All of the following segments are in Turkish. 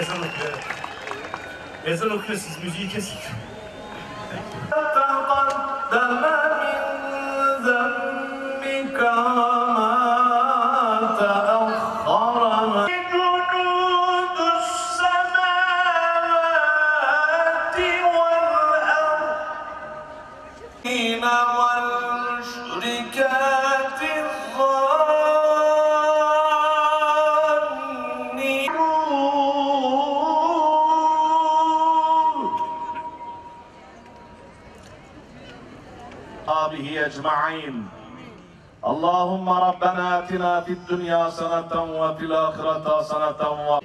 Ezan okuyor. Ezan okuyor siz müziği kesin. أصحابه أجمعين اللهم ربنا آتنا في الدنيا حسنة وفي الآخرة حسنة و...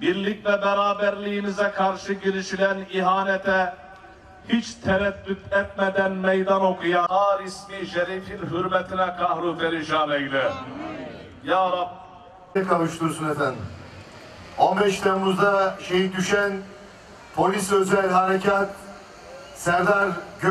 Birlik ve beraberliğimize karşı girişilen ihanete hiç tereddüt etmeden meydan okuyan Ar ismi şerifin hürmetine kahru perişan eyle. Ya Rab kavuştursun efendim. 15 Temmuz'da şehit düşen polis özel harekat Serdar Gö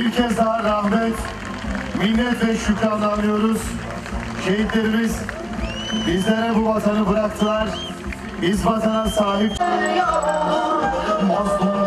bir kez daha rahmet, minnet ve şükranla anıyoruz. Şehitlerimiz bizlere bu vatanı bıraktılar. Biz vatana sahip Mazlumların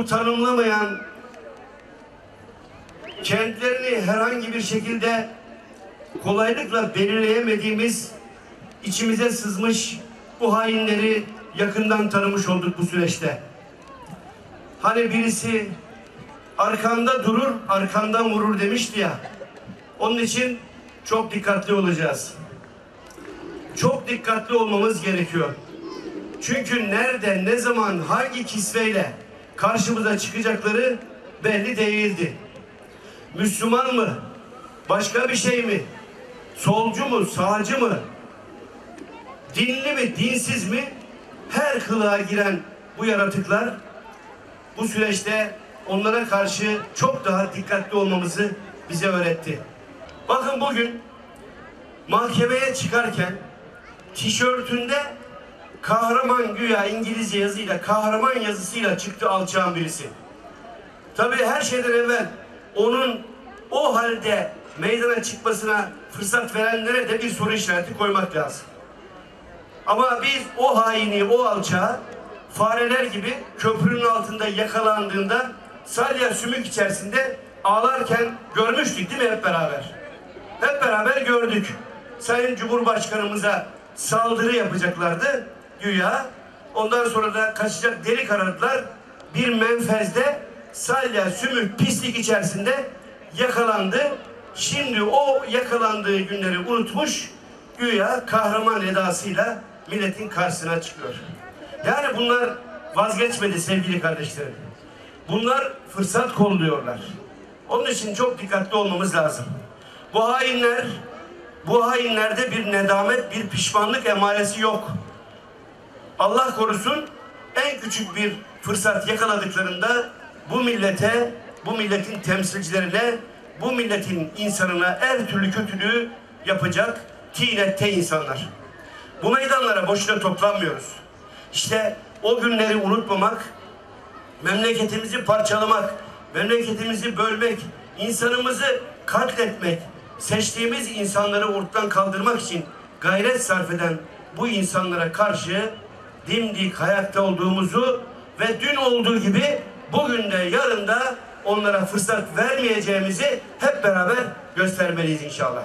Bu tanımlamayan kendilerini herhangi bir şekilde kolaylıkla belirleyemediğimiz içimize sızmış bu hainleri yakından tanımış olduk bu süreçte. Hani birisi arkanda durur, arkandan vurur demişti ya. Onun için çok dikkatli olacağız. Çok dikkatli olmamız gerekiyor. Çünkü nerede, ne zaman, hangi kisveyle karşımıza çıkacakları belli değildi. Müslüman mı? Başka bir şey mi? Solcu mu? Sağcı mı? Dinli mi? Dinsiz mi? Her kılığa giren bu yaratıklar bu süreçte onlara karşı çok daha dikkatli olmamızı bize öğretti. Bakın bugün mahkemeye çıkarken tişörtünde kahraman güya İngilizce yazıyla kahraman yazısıyla çıktı alçağın birisi. Tabii her şeyden evvel onun o halde meydana çıkmasına fırsat verenlere de bir soru işareti koymak lazım. Ama biz o haini, o alçağı fareler gibi köprünün altında yakalandığında salya sümük içerisinde ağlarken görmüştük değil mi hep beraber? Hep beraber gördük. Sayın Cumhurbaşkanımıza saldırı yapacaklardı güya. Ondan sonra da kaçacak delik aradılar. Bir menfezde salya, sümük, pislik içerisinde yakalandı. Şimdi o yakalandığı günleri unutmuş, güya kahraman edasıyla milletin karşısına çıkıyor. Yani bunlar vazgeçmedi sevgili kardeşlerim. Bunlar fırsat kolluyorlar. Onun için çok dikkatli olmamız lazım. Bu hainler, bu hainlerde bir nedamet, bir pişmanlık emaresi yok. Allah korusun en küçük bir fırsat yakaladıklarında bu millete, bu milletin temsilcilerine, bu milletin insanına her türlü kötülüğü yapacak tinette insanlar. Bu meydanlara boşuna toplanmıyoruz. İşte o günleri unutmamak, memleketimizi parçalamak, memleketimizi bölmek, insanımızı katletmek, seçtiğimiz insanları ortadan kaldırmak için gayret sarf eden bu insanlara karşı dimdik ayakta olduğumuzu ve dün olduğu gibi bugün de yarın da onlara fırsat vermeyeceğimizi hep beraber göstermeliyiz inşallah.